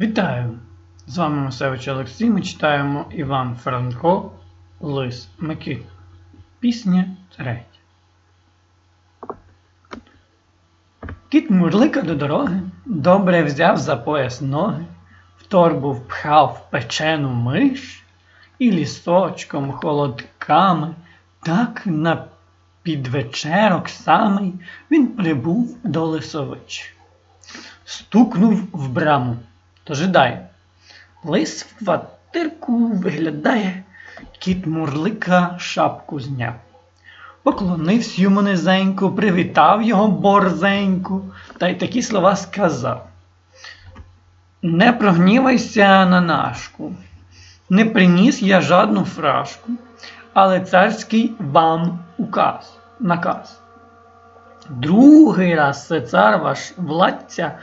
Вітаю! З вами Масевич Олексій. Ми читаємо Іван Франко, Лис Микита. Пісня третя. Кіт мурлика до дороги, добре взяв за пояс ноги, в торбу впхав печену миш і лісочком, холодками, так на підвечерок самий він прибув до лисович. Стукнув в браму. То жидає. Лис в квартирку виглядає, кіт мурлика шапку зняв. Поклонився йому низенько, привітав його борзенько, та й такі слова сказав. Не прогнівайся на нашку, не приніс я жадну фрашку, але царський вам указ, наказ. Другий раз це цар ваш владця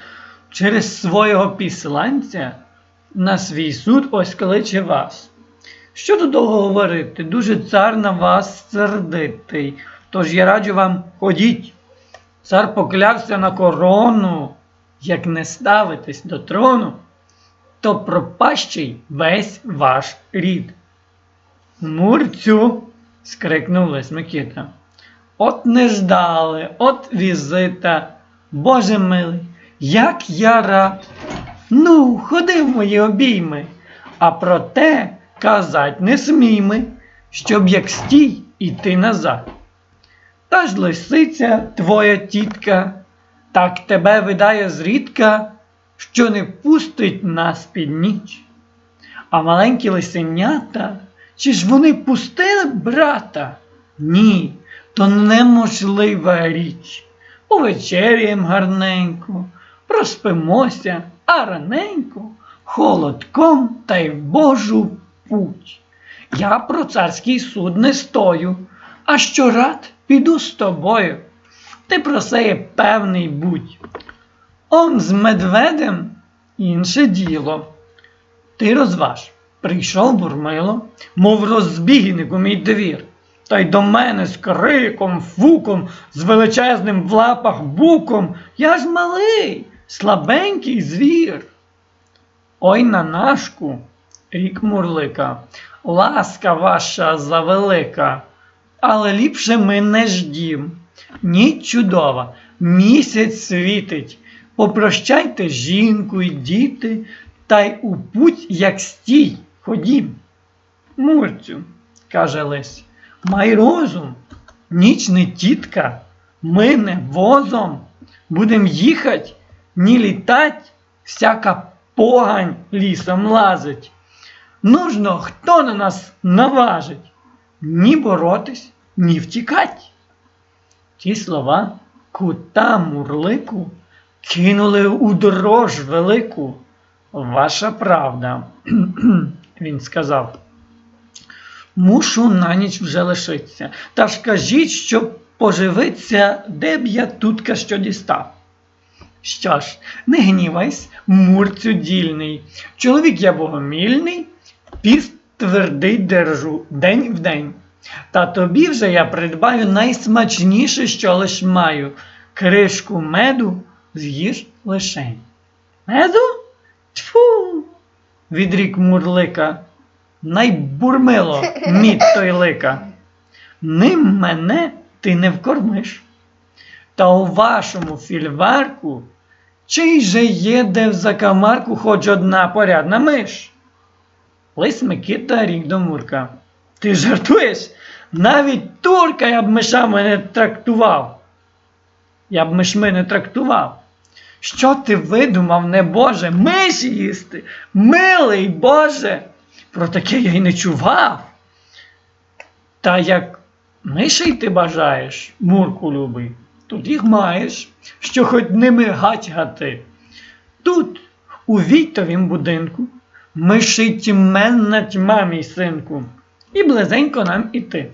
через свого післанця на свій суд ось кличе вас. Що тут довго говорити? Дуже цар на вас сердитий. Тож я раджу вам ходіть. Цар поклявся на корону, як не ставитесь до трону, то пропащий весь ваш рід. Мурцю. скрикнув Лесь Микита. От не ждали, от візита. Боже милий, як я рад. Ну, ходи в мої обійми, а про те казать не смій ми, щоб як стій іти назад. Та ж лисиця твоя тітка, так тебе видає зрідка, що не пустить нас під ніч. А маленькі лисенята, чи ж вони пустили брата? Ні, то неможлива річ. Повечеряєм гарненько, проспимося, а раненько, холодком та й в Божу путь. Я про царський суд не стою, а що рад піду з тобою. Ти про це є певний будь. Он з медведем інше діло. Ти розваж, прийшов бурмило, мов розбігник у мій двір, та й до мене з криком, фуком, з величезним в лапах буком. Я ж малий, слабенький звір. Ой на нашку, рік мурлика, ласка ваша завелика, але ліпше ми не ждім. Ніч чудова, місяць світить. Попрощайте жінку й діти, та й у путь, як стій, ходім. Мурцю, каже Лесь, май розум, ніч не тітка, ми не возом. Будем їхать, ні літать, всяка погань лісом лазить. Нужно, хто на нас наважить, ні боротись, ні втікать. Ті слова кута мурлику кинули у дорож велику. Ваша правда, він сказав. Мушу на ніч вже лишиться. Та ж кажіть, що поживиться, де б я тутка що дістав. Що ж, не гнівайсь, мурцю дільний. Чоловік я богомільний, піст твердий держу день в день. Та тобі вже я придбаю найсмачніше, що лиш маю. Кришку меду з'їж лишень. Меду? Тьфу! відрік мурлика. Найбурмило мід той лика. Ним мене ти не вкормиш. Та у вашому фільварку чий же є де в закамарку хоч одна порядна миш? Лис Микита рік до Мурка. Ти жартуєш? Навіть турка я б мишами не трактував. Я б мишми не трактував. Що ти видумав, не Боже, миші їсти? Милий Боже! Про таке я й не чував. Та як мишей ти бажаєш, Мурку любий, тут їх маєш, що хоч ними гать-гати. Тут, у Війтовім будинку, мишить тьменна тьма, мій синку, і близенько нам іти.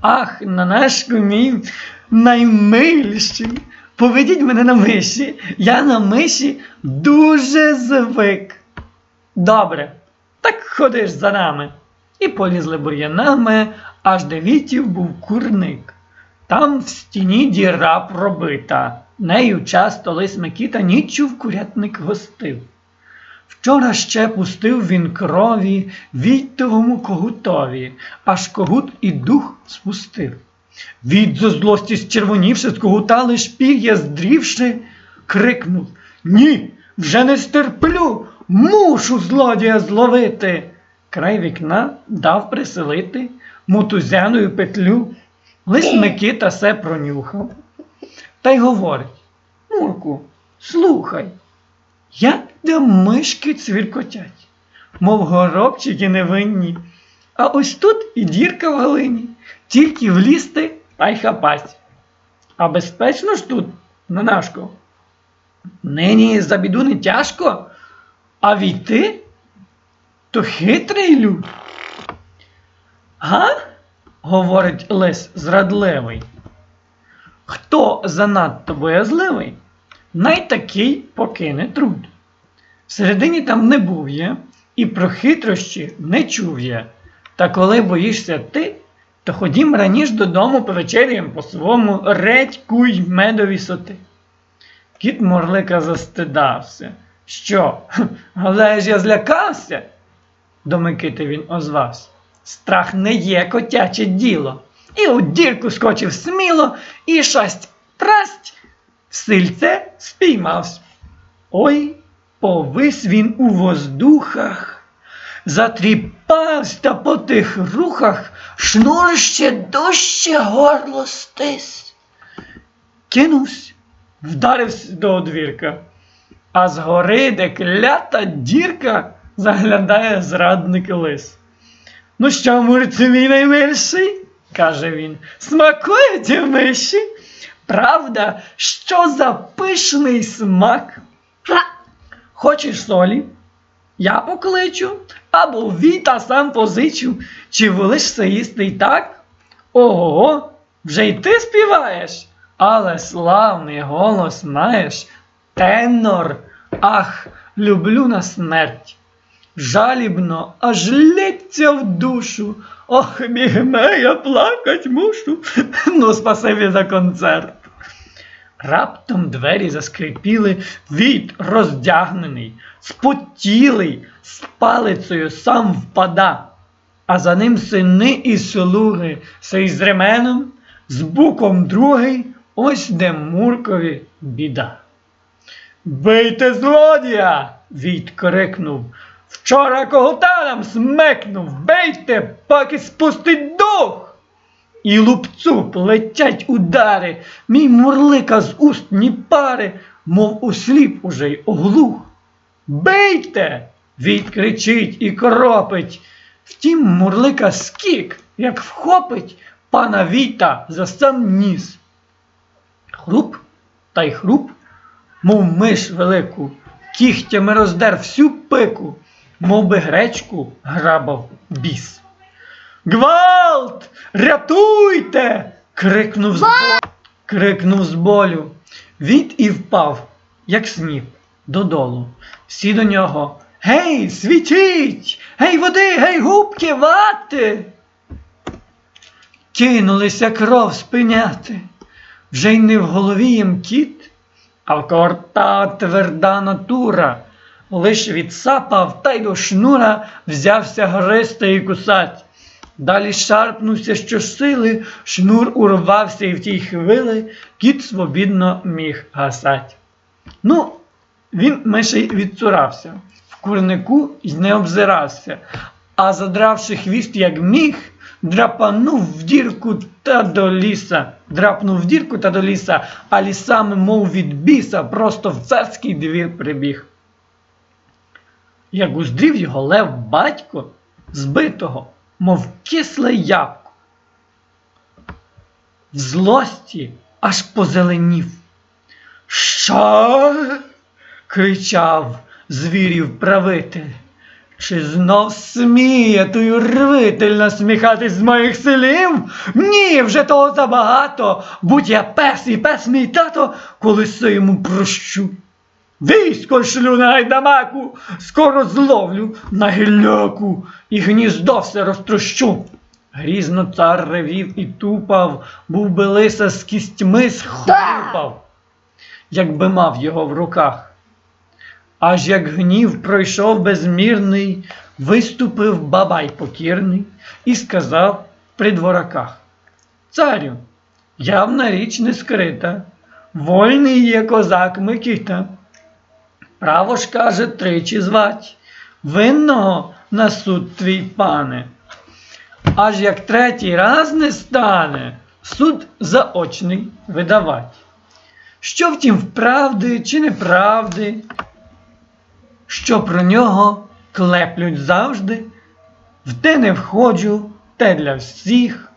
Ах, на наш мій наймиліший, поведіть мене на миші, я на миші дуже звик. Добре, так ходиш за нами. І полізли бур'янами, аж де вітів був курник. Там в стіні діра пробита. Нею часто лис Микіта ніччю в курятник гостив. Вчора ще пустив він крові війтовому когутові, аж когут і дух спустив. Від зо злості зчервонівши, з когута лиш пір'я здрівши, крикнув Ні, вже не стерплю, мушу злодія зловити. Край вікна дав приселити мотузяною петлю. Лиш Микита се пронюхав. Та й говорить Мурку, слухай, як де мишки цвіркотять, мов горобчики невинні. А ось тут і дірка в глині, тільки влізти та й хапать. А безпечно ж тут, на нашко. Нині за біду не тяжко, а війти то хитрий люд. Га? Говорить лис зрадливий. Хто занадто боязливий, най такий покине труд. Всередині там не був я, і про хитрощі не чув я. Та коли боїшся ти, то ходім раніш додому повечеряєм по своєму редьку й медові соти. Кіт Морлика застидався. Що? Але ж я злякався, до Микити він озвався. Страх не є котяче діло. І у дірку скочив сміло, і шасть прасть в сильце спіймався. Ой, повис він у воздухах, затріпався та по тих рухах, шнур ще дужче горло стис. Кинувся, вдарився до одвірка, а згори, де клята дірка, заглядає зрадник лис. Ну що, мурці мій наймилший? каже він, смакуєте миші? Правда, що за пишний смак? Хочеш солі? Я покличу, або віта сам позичу, чи волишся їсти й так? Ого, вже й ти співаєш, але славний голос маєш, тенор, ах, люблю на смерть. Жалібно, аж лється в душу. Ох, бігме, я плакать мушу. Ну, спасибі за концерт. Раптом двері заскрипіли, від роздягнений, спотілий, з палицею сам впада, а за ним сини і слуги, сей з ременом, з буком другий, ось де Муркові біда. Бийте злодія! Війт крикнув. Вчора когота нам смекнув, бейте, поки спустить дух. І лупцу летять удари, мій мурлика з уст ні пари, мов осліп уже й оглух. Бейте! Війт кричить і кропить. Втім, мурлика скік, як вхопить пана Віта за сам ніс. Хруп та й хруп, мов миш велику, кігтями роздер всю пику, мов би гречку грабав біс. Гвалт! Рятуйте! крикнув з, бо... крикнув з болю. Від і впав, як сніп, додолу. Всі до нього. Гей, світіть! Гей, води, гей, губки, вати! Кинулися кров спиняти. Вже й не в голові їм кіт, а в корта тверда натура. Лиш відсапав та й до шнура взявся гристи і кусать. Далі шарпнувся щосили, шнур урвався і в тій хвили кіт свобідно міг гасать. Ну, він мишей відцурався, в курнику й не обзирався, а задравши хвіст, як міг, драпанув в дірку та до ліса, драпнув в дірку та до ліса, а лісами, мов від біса, просто в царський двір прибіг. Як уздрів його лев батько, збитого, мов кисле ябко. В злості аж позеленів. Що? кричав звірів правитель. Чи знов сміє той урвитель насміхатись з моїх селів? Ні, вже того забагато. Будь я пес і пес мій тато, коли се йому прощу. Військо шлю на гайдамаку, скоро зловлю на гілляку і гніздо все розтрощу. Грізно цар ревів і тупав, був би лиса з кістьми схлупав, якби мав його в руках. Аж як гнів пройшов безмірний, виступив бабай покірний і сказав при двораках. Царю, явна річ не скрита, вольний є козак Микита. Право ж каже тричі звать, винного на суд твій пане. Аж як третій раз не стане, суд заочний видавать. Що втім вправди чи неправди, що про нього клеплють завжди, в те не входжу, те для всіх.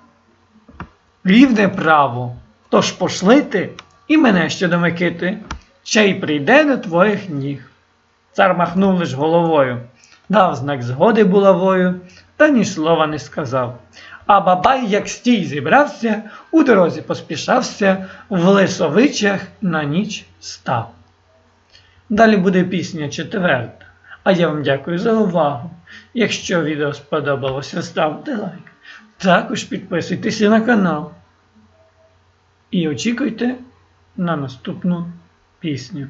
Рівне право, тож пошлити і мене ще до Микити, ще й прийде до твоїх ніг. Цар махнув лиш головою, дав знак згоди булавою, та ні слова не сказав. А бабай, як стій зібрався, у дорозі поспішався, в лисовичах на ніч став. Далі буде пісня четверта. А я вам дякую за увагу. Якщо відео сподобалося, ставте лайк. Також підписуйтеся на канал. І очікуйте на наступну пісню.